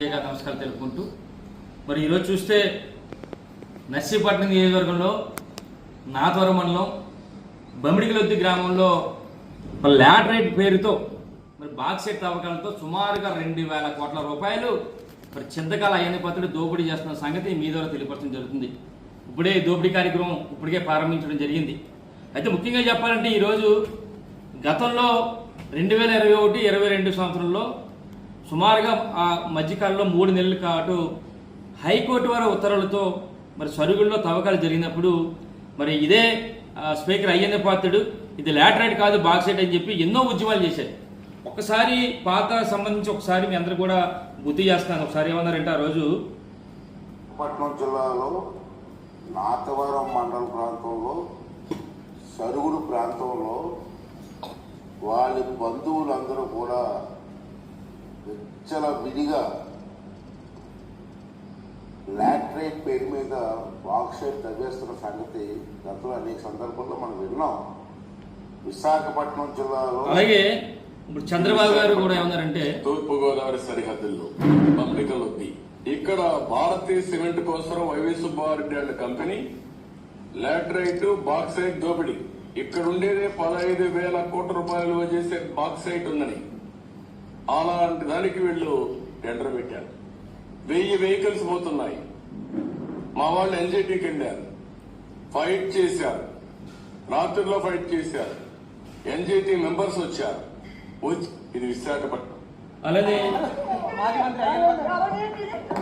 నమస్కారం తెలుపుకుంటూ మరి ఈరోజు చూస్తే నర్సీపట్నం నియోజకవర్గంలో నాతవరం మండలం బమిడికిలొద్ది గ్రామంలో మరి లాటరైట్ పేరుతో మరి బాక్సెట్ తవ్వకాలతో సుమారుగా రెండు వేల కోట్ల రూపాయలు మరి చింతకాల అయ్యని పత్రుడు దోపిడీ చేస్తున్న సంగతి మీ ద్వారా తెలియపరచడం జరుగుతుంది. ఇప్పుడే దోపిడీ కార్యక్రమం ఇప్పటికే ప్రారంభించడం జరిగింది. అయితే ముఖ్యంగా చెప్పాలంటే ఈరోజు గతంలో రెండు వేల ఇరవై ఒకటి ఇరవై రెండు సంవత్సరంలో సుమారుగా ఆ మధ్యకాలంలో మూడు నెలల పాటు హైకోర్టు వారి ఉత్తర్వులతో మరి సరుగుల్లో తవ్వకాలు జరిగినప్పుడు మరి ఇదే స్పీకర్ అయ్యన్న పాత్రుడు ఇది లాటరైట్ కాదు బాక్సైట్ అని చెప్పి ఎన్నో ఉద్యమాలు చేశారు. ఒకసారి పాత సంబంధించి ఒకసారి మీ అందరూ కూడా గుర్తు చేస్తున్నాను ఒకసారి ఏమన్నారంటే ఆ రోజు పట్నం జిల్లాలో నాతవరం మండల ప్రాంతంలో సరుగుడు ప్రాంతంలో వాళ్ళ బంధువులందరూ కూడా వెచ్చల విడిగా లాట్రైట్ పేరు మీద బాక్సైట్ తవ్వేస్తున్న సంగతి గతంలో అనేక సందర్భాల్లో మనం విన్నాం. విశాఖపట్నం జిల్లాలో అలాగే ఇప్పుడు చంద్రబాబు గారు కూడా ఏమన్నారంటే తూర్పు గోదావరి సరిహద్దుల్లో పంపికలొద్ది ఇక్కడ భారతీయ సిమెంట్ కోసం YV Subbareddy and company laterite bauxite దోపిడీ. ఇక్కడ ఉండేదే పదహైదు వేల కోట్ల రూపాయలు చేసే బాక్సైట్ ఉందని. అలాంటి దానికి వీళ్ళు టెండర్ పెట్టారు. వెయ్యి వెహికల్స్ పోతున్నాయి. మా వాళ్ళు ఎన్జిటికి వెళ్ళారు. ఫైట్ చేశారు. రాత్రిలో ఫైట్ చేశారు. ఎన్జిటి మెంబర్స్ వచ్చారు. వచ్చి ఇది విశాఖపట్నం. అలాగే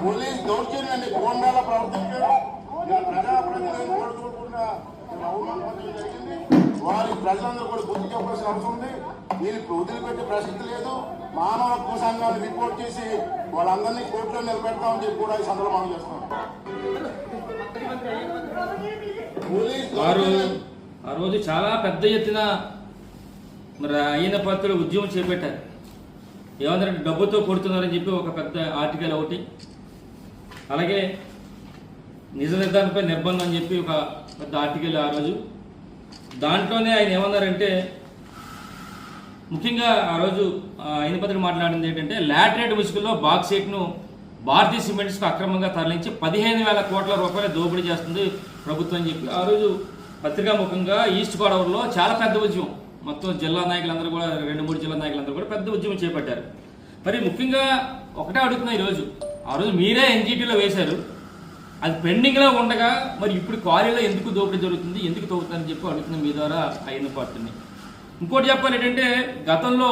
పోలీస్ దౌర్జన్యాన్ని గోండాల ప్రవర్తించాడు ఇలా ప్రజాప్రతినిధులను కూడా చూడకుండా ఇలా అవమానపరచడం జరిగింది. వారి ప్రజలందరూ కూడా బుద్ధి చెప్పాల్సిన అవసరం ఉంది. వీళ్ళకి వదిలిపెట్టే ప్రసక్తి లేదు. మానవ హక్కు సంఘాన్ని రిపోర్ట్ చేసి వాళ్ళందరినీ కోర్టులో నిలబెడతామని చెప్పి కూడా ఈ సందర్భంగా మనం పోలీస్ వారు ఆ రోజు చాలా పెద్ద ఎత్తున మరి అయిన పత్రులు ఉద్యమం చేపట్టారు. ఏమంటారంటే డబ్బుతో కొడుతున్నారని చెప్పి ఒక పెద్ద ఆర్టికల్ ఒకటి. అలాగే నిజ నిర్ధారణపై నిర్బంధం అని చెప్పి ఒక పెద్ద ఆర్టికల్ ఆ రోజు. దాంట్లోనే ఆయన ఏమన్నారంటే ముఖ్యంగా ఆ రోజు ఆ, మాట్లాడింది ఏంటంటే లాటరేట్ ముసుగులో బాక్సైట్ను భారతీయ సిమెంట్స్కు అక్రమంగా తరలించి పదిహేను వేల కోట్ల రూపాయల దోపిడీ చేస్తుంది ప్రభుత్వం అని చెప్పి. ఆ రోజు పత్రికాముఖంగా ఈస్ట్ గోదావరిలో చాలా పెద్ద ఉద్యమం. మొత్తం జిల్లా నాయకులందరూ కూడా రెండు మూడు జిల్లా నాయకులందరూ కూడా పెద్ద ఉద్యమం చేపట్టారు. మరి ముఖ్యంగా ఒకటే అడుగుతున్నా ఈరోజు ఆ రోజు మీరే ఎన్జీటీలో వేశారు. అది పెండింగ్లో ఉండగా మరి ఇప్పుడు క్వారీలో ఎందుకు దోపిడీ జరుగుతుంది ఎందుకు తోగుతుందని చెప్పి అడుగుతున్నాం మీ ద్వారా అయిన పార్టీని ఇంకోటి చెప్పాలి ఏంటంటే గతంలో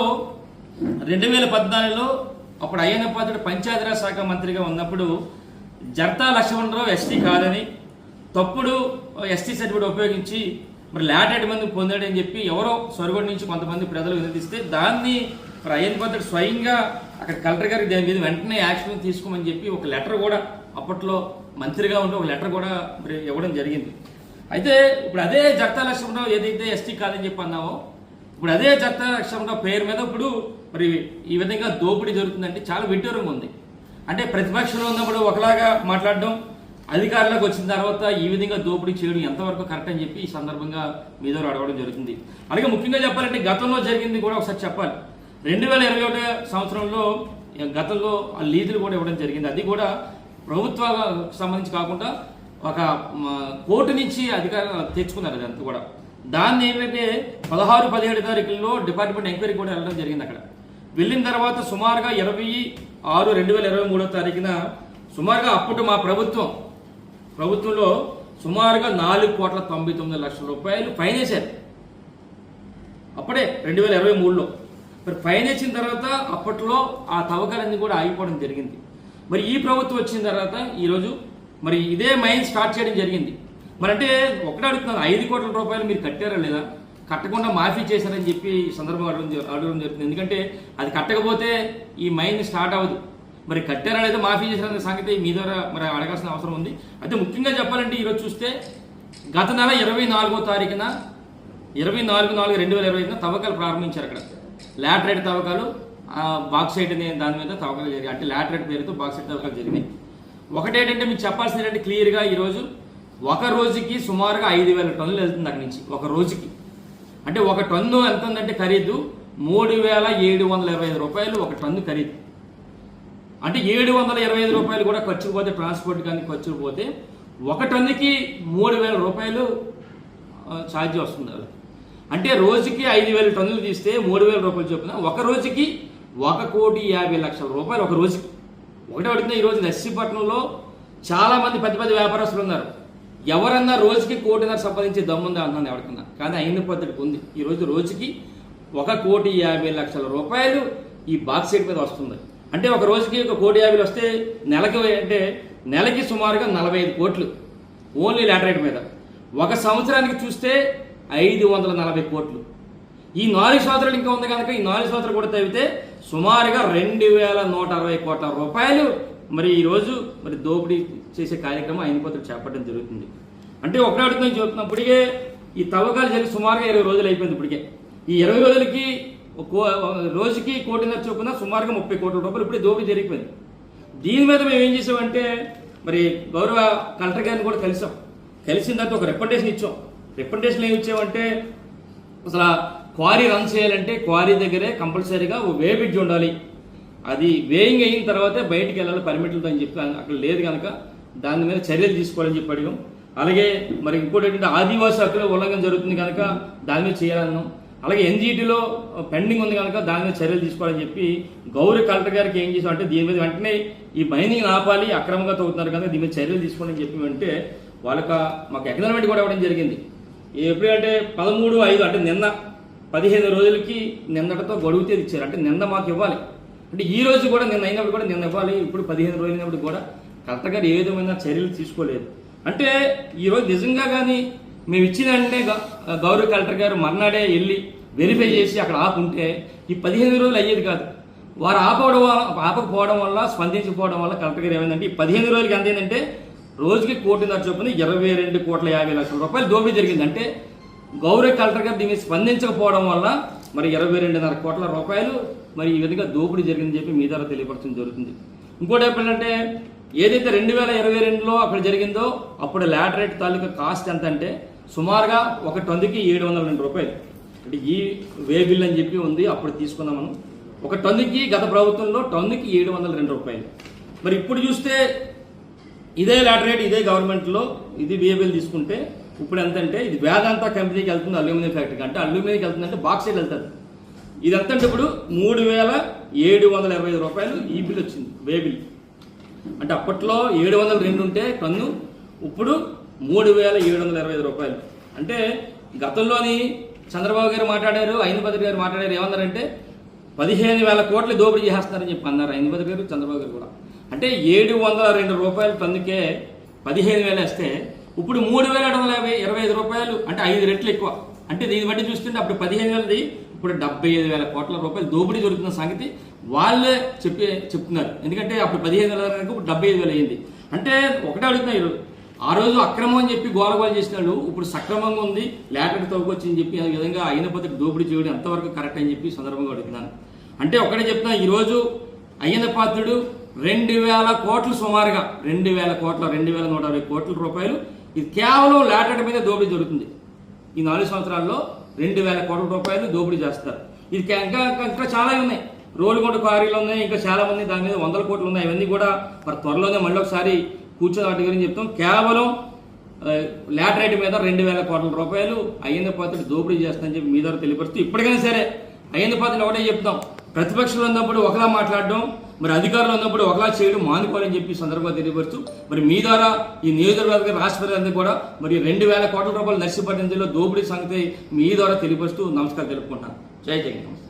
రెండు వేల పద్నాలుగులో అప్పుడు అయ్యన్న పాత్రుడు పంచాయతీరాజ్ శాఖ మంత్రిగా ఉన్నప్పుడు జర్తా లక్ష్మణరావు ఎస్టీ కాదని తప్పుడు ఎస్టీ సర్టిఫికేట్ ఉపయోగించి మరి లాటెడ్ మంది పొందాడని చెప్పి ఎవరో సొరగొండ నుంచి కొంతమంది ప్రజలు వినిపిస్తే దాన్ని మరి అయ్యన్న పాత్రుడు స్వయంగా అక్కడ కలెక్టర్ గారికి దాని మీద వెంటనే యాక్షన్ తీసుకోమని చెప్పి ఒక లెటర్ కూడా అప్పట్లో మంత్రిగా ఉంటే ఒక లెటర్ కూడా మరి ఇవ్వడం జరిగింది. అయితే ఇప్పుడు అదే జగతా లక్ష్మణరావు ఏదైతే ఎస్టీ కాదని చెప్పి అన్నామో ఇప్పుడు అదే చట్ట రక్షణ పేరు మీద ఇప్పుడు మరి ఈ విధంగా దోపిడీ జరుగుతుందంటే చాలా విడ్డూరంగా ఉంది. అంటే ప్రతిపక్షంలో ఉన్నప్పుడు ఒకలాగా మాట్లాడడం అధికారులకు వచ్చిన తర్వాత ఈ విధంగా దోపిడీ చేయడం ఎంతవరకు కరెక్ట్ అని చెప్పి ఈ సందర్భంగా మీ ద్వారా అడగడం జరుగుతుంది. అలాగే ముఖ్యంగా చెప్పాలంటే గతంలో జరిగింది కూడా ఒకసారి చెప్పాలి. రెండు వేల ఇరవై ఒకటి సంవత్సరంలో గతంలో ఆ లీజులు కూడా ఇవ్వడం జరిగింది. అది కూడా ప్రభుత్వ సంబంధించి కాకుండా ఒక కోర్టు నుంచి అధికారం తెచ్చుకున్నారు అదంతా కూడా. దాన్ని ఏంటంటే పదహారు పదిహేడు తారీఖుల్లో డిపార్ట్మెంట్ ఎంక్వైరీ కూడా వెళ్ళడం జరిగింది అక్కడ. వెళ్ళిన తర్వాత సుమారుగా ఇరవై ఆరు రెండు వేల ఇరవై మూడో తారీఖున సుమారుగా అప్పుడు మా ప్రభుత్వం ప్రభుత్వంలో సుమారుగా నాలుగు కోట్ల తొంభై తొమ్మిది లక్షల రూపాయలు ఫైన్ వేశారు. అప్పుడే రెండు వేల ఇరవై మూడులో. మరి ఫైన్ వేసిన తర్వాత అప్పట్లో ఆ తవ్వకాలన్నీ కూడా ఆగిపోవడం జరిగింది. మరి ఈ ప్రభుత్వం వచ్చిన తర్వాత ఈరోజు మరి ఇదే మైన్ స్టార్ట్ చేయడం జరిగింది. మరి అంటే ఒకటే అడుగుతున్నాను ఐదు కోట్ల రూపాయలు మీరు కట్టారా లేదా? కట్టకుండా మాఫీ చేశారని చెప్పి సందర్భం అడగడం అడగడం జరుగుతుంది. ఎందుకంటే అది కట్టకపోతే ఈ మైన్ స్టార్ట్ అవ్వదు. మరి కట్టారా లేదా మాఫీ చేశారనే సంగతి మీ ద్వారా మరి అడగాల్సిన అవసరం ఉంది. అయితే ముఖ్యంగా చెప్పాలంటే ఈరోజు చూస్తే గత నెల ఇరవై నాలుగో తారీఖున ఇరవై నాలుగు నాలుగు రెండు వేల ఇరవై ఐదున తవ్వకాలు ప్రారంభించారు అక్కడ. లాటరైట్ తవ్వకాలు బాక్సైట్ అనే దాని మీద తవ్వకాలు జరిగాయి. అంటే లాటరైట్ పేరుతో బాక్సైట్ తవ్వకాలు జరిగినాయి. ఒకటేంటంటే మీకు చెప్పాల్సింది ఏంటంటే క్లియర్గా ఈరోజు ఒక రోజుకి సుమారుగా ఐదు వేల టన్నులు వెళ్తుంది అక్కడి నుంచి ఒక రోజుకి. అంటే ఒక టన్ను ఎంత ఉందంటే ఖరీదు? మూడు వేల ఏడు వందల ఇరవై ఐదు రూపాయలు ఒక టన్ను ఖరీదు. అంటే ఏడు వందల ఇరవై ఐదు రూపాయలు కూడా ఖర్చు పోతే ట్రాన్స్పోర్ట్ కానీ ఖర్చు పోతే ఒక టన్నుకి మూడు వేల రూపాయలు ఛార్జ్ వస్తుంది వాళ్ళకి. అంటే రోజుకి ఐదు వేల టన్నులు తీస్తే మూడు వేల రూపాయలు చొప్పున ఒక రోజుకి ఒక కోటి యాభై లక్షల రూపాయలు ఒక రోజుకి. ఒకటే అడుగుతున్నా ఈరోజు నర్సీపట్నంలో చాలామంది పెద్ద పెద్ద వ్యాపారస్తులు ఉన్నారు. ఎవరన్నా రోజుకి కోటిన్నర సంపాదించే దమ్ముందా అంటున్నాను ఎవరికన్నా. కానీ అయిన పద్ధతికి ఉంది. ఈరోజు రోజుకి ఒక కోటి యాభై లక్షల రూపాయలు ఈ బాక్సైట్ మీద వస్తుంది. అంటే ఒక రోజుకి ఒక కోటి యాభై వస్తే నెలకి అంటే నెలకి సుమారుగా నలభై ఐదు కోట్లు ఓన్లీ లాటరేట్ మీద. ఒక సంవత్సరానికి చూస్తే ఐదు వందల నలభై కోట్లు. ఈ నాలుగు సంవత్సరాలు ఇంకా ఉంది కనుక ఈ నాలుగు సంవత్సరాలు కూడా తవ్వితే సుమారుగా రెండు వేల నూట అరవై కోట్ల రూపాయలు మరి ఈ రోజు మరి దోపిడీ చేసే కార్యక్రమం అయిన పత్రం చేపట్టడం జరుగుతుంది. అంటే ఒకటే అడుగుతుంది చెప్తున్నాం ఈ తవ్వకాలు జరిగి సుమారుగా ఇరవై రోజులు అయిపోయింది ఇప్పటికే. ఈ ఇరవై రోజులకి ఒక రోజుకి కోటిన్నర చొప్పున సుమారుగా ముప్పై కోట్ల రూపాయలు ఇప్పుడే దోపిడీ జరిగిపోయింది. దీని మీద మేము ఏం చేసామంటే మరి గౌరవ కలెక్టర్ గారిని కూడా కలిసాం. కలిసిన తర్వాత ఒక రిప్రజెంటేషన్ ఇచ్చాం. రిప్రజెంటేషన్ ఏమి ఇచ్చామంటే అసలు క్వారీ రన్ చేయాలంటే క్వారీ దగ్గరే కంపల్సరీగా ఓ వేబిడ్జ్ ఉండాలి. అది వేయింగ్ అయిన తర్వాతే బయటికి వెళ్ళాలి పర్మిట్లతో అని చెప్పి అక్కడ లేదు కనుక దాని మీద చర్యలు తీసుకోవాలని చెప్పి అడిగాం. అలాగే మరి ఇంకోటి ఏంటంటే ఆదివాసీ హక్కుల ఉల్లంఘన జరుగుతుంది కనుక దాని మీద చేయాలన్నాం. అలాగే ఎన్జీటీలో పెండింగ్ ఉంది కనుక దాని మీద చర్యలు తీసుకోవాలని చెప్పి గౌరవ కలెక్టర్ గారికి ఏం చేసాం అంటే దీని మీద వెంటనే ఈ మైనింగ్ ఆపాలి అక్రమంగా తవ్వుతున్నారు కనుక దీని మీద చర్యలు తీసుకోవాలని చెప్పి అంటే వాళ్ళకి మాకు ఎకనామిక్ కూడా ఇవ్వడం జరిగింది. ఎప్పుడంటే పదమూడు ఐదు అంటే నిన్న పదిహేను రోజులకి నిన్నటితో గడువు తేదీ ఇచ్చారు. అంటే నిన్న మాకు ఇవ్వాలి. అంటే ఈ రోజు కూడా నిన్న అయినప్పుడు కూడా నిన్న ఇవ్వాలి ఇప్పుడు పదిహేను రోజులు అయినప్పుడు కూడా కరెక్ట్గా గారు ఏ విధమైన చర్యలు తీసుకోలేదు. అంటే ఈరోజు నిజంగా కానీ మేము ఇచ్చిన వెంటనే గౌరవ కలెక్టర్ గారు మర్నాడే వెళ్ళి వెరిఫై చేసి అక్కడ ఆపుంటే ఈ పదిహేను రోజులు అయ్యేది కాదు. వారు ఆపవడం వల్ల ఆపకపోవడం వల్ల స్పందించకపోవడం వల్ల కలెక్టర్ గారు ఏమైందంటే ఈ పదిహేను రోజులకి ఎంత ఏంటంటే రోజుకి కోటిన్నర చొప్పున ఇరవై రెండు కోట్ల యాభై లక్షల రూపాయలు దోపిడీ జరిగింది. అంటే గౌరవ కలెక్టర్ గారు దీన్ని స్పందించకపోవడం వల్ల మరి ఇరవై రెండున్నర కోట్ల రూపాయలు మరి ఈ విధంగా దోపిడీ జరిగిందని చెప్పి మీ ద్వారా తెలియపరచడం జరుగుతుంది. ఇంకోటి ఏంటంటే ఏదైతే రెండు వేల ఇరవై రెండులో అక్కడ జరిగిందో అప్పుడు లాటరేట్ తాలూకా కాస్ట్ ఎంత అంటే సుమారుగా ఒక టన్నుకి ఏడు వందల రెండు రూపాయలు. అంటే ఈ వే బిల్ అని చెప్పి ఉంది అప్పుడు తీసుకున్నాం మనం. ఒక టన్నుకి గత ప్రభుత్వంలో టన్నుకి ఏడు వందల రెండు రూపాయలు. మరి ఇప్పుడు చూస్తే ఇదే లాటరేట్ ఇదే గవర్నమెంట్లో ఇది బిఏబిఎల్ తీసుకుంటే ఇప్పుడు ఎంత అంటే ఇది వేదాంత కంపెనీకి వెళ్తుంది అల్యూమినియం ఫ్యాక్టరీకి అంటే అల్యూమినియంకి వెళ్తుంది అంటే బాక్సైడ్ వెళ్తుంది ఇది ఎంత అంటే ఇప్పుడు మూడు వేల ఏడు వందల ఇరవై ఐదు రూపాయలు ఈ బిల్ వచ్చింది వే బిల్. అంటే అప్పట్లో ఏడు వందల రెండు ఉంటే టన్ను ఇప్పుడు మూడు వేల ఏడు వందల ఇరవై ఐదు రూపాయలు. అంటే గతంలోని చంద్రబాబు గారు మాట్లాడారు ఐనపతి గారు మాట్లాడారు ఏమన్నారంటే పదిహేను వేల కోట్లు దోపిడీ చేస్తారని చెప్పి అన్నారు ఐనపతి గారు చంద్రబాబు గారు కూడా. అంటే ఏడు వందల రెండు రూపాయలు టన్నుకే పదిహేను వేలు వేస్తే ఇప్పుడు మూడు వేల ఐదు వందల యాభై ఇరవై ఐదు రూపాయలు అంటే ఐదు రెట్లు ఎక్కువ. అంటే దీన్ని బట్టి చూస్తుంటే అప్పుడు పదిహేను వేలది ఇప్పుడు డెబ్బై ఐదు వేల కోట్ల రూపాయలు దోపిడీ జరుగుతున్న సంగతి వాళ్ళే చెప్పే చెప్తున్నారు. ఎందుకంటే అప్పుడు పదిహేను వేల కనుక ఇప్పుడు డెబ్బై ఐదు వేలు అయ్యింది అంటే ఒకటే అడుగుతున్నారు ఆ రోజు అక్రమం అని చెప్పి గోలగోలు చేసినాడు. ఇప్పుడు సక్రమంగా ఉంది లేటర్ తవ్వుకొచ్చి చెప్పి ఆ విధంగా అయిన పద్ధతి దోపిడీ చేయడం ఎంతవరకు కరెక్ట్ అని చెప్పి సందర్భంగా అడుగుతున్నాను. అంటే ఒకటే చెప్తున్నా ఈరోజు అయ్యన పాత్రుడు రెండు వేల కోట్లు సుమారుగా రెండు వేల కోట్ల రెండు వేల నూట అరవై కోట్ల రూపాయలు ఇది కేవలం లాటెడ్ మీద దోపిడీ జరుగుతుంది. ఈ నాలుగు సంవత్సరాల్లో రెండు వేల కోట్ల రూపాయలు దోపిడీ చేస్తారు. ఇది ఇంకా ఇంకా- చాలా ఉన్నాయి. రోలుగొండ క్వారీలు ఉన్నాయి ఇంకా చాలా మంది దాని మీద వందల కోట్లు ఉన్నాయి. అవన్నీ కూడా మరి త్వరలోనే మళ్ళీ ఒకసారి కూర్చొని వాటి గురించి చెప్తాం. కేవలం లాటరైట్ మీద రెండు వేల కోట్ల రూపాయలు అయ్యింద పాత్రలు దోపిడీ చేస్తానని చెప్పి మీ ద్వారా తెలియపరుస్తూ ఇప్పటికైనా సరే అయ్యింద పాత్రలు ఒకటే చెప్తాం. ప్రతిపక్షంలో ఉన్నప్పుడు ఒకలా మాట్లాడడం మరి అధికారులు ఉన్నప్పుడు ఒకలా చేయడం మానుకోవాలని చెప్పి సందర్భంగా తెలియపరుస్తూ మరి మీ ద్వారా ఈ నియోజకవర్గ రాష్ట్ర ప్రజలందరూ కూడా మరి రెండు వేల కోట్ల రూపాయలు నర్సీపట్నం జిల్లా దోపిడీ సంగతి మీ ద్వారా తెలియపరుస్తూ నమస్కారం తెలుపుకుంటాను జై జగన్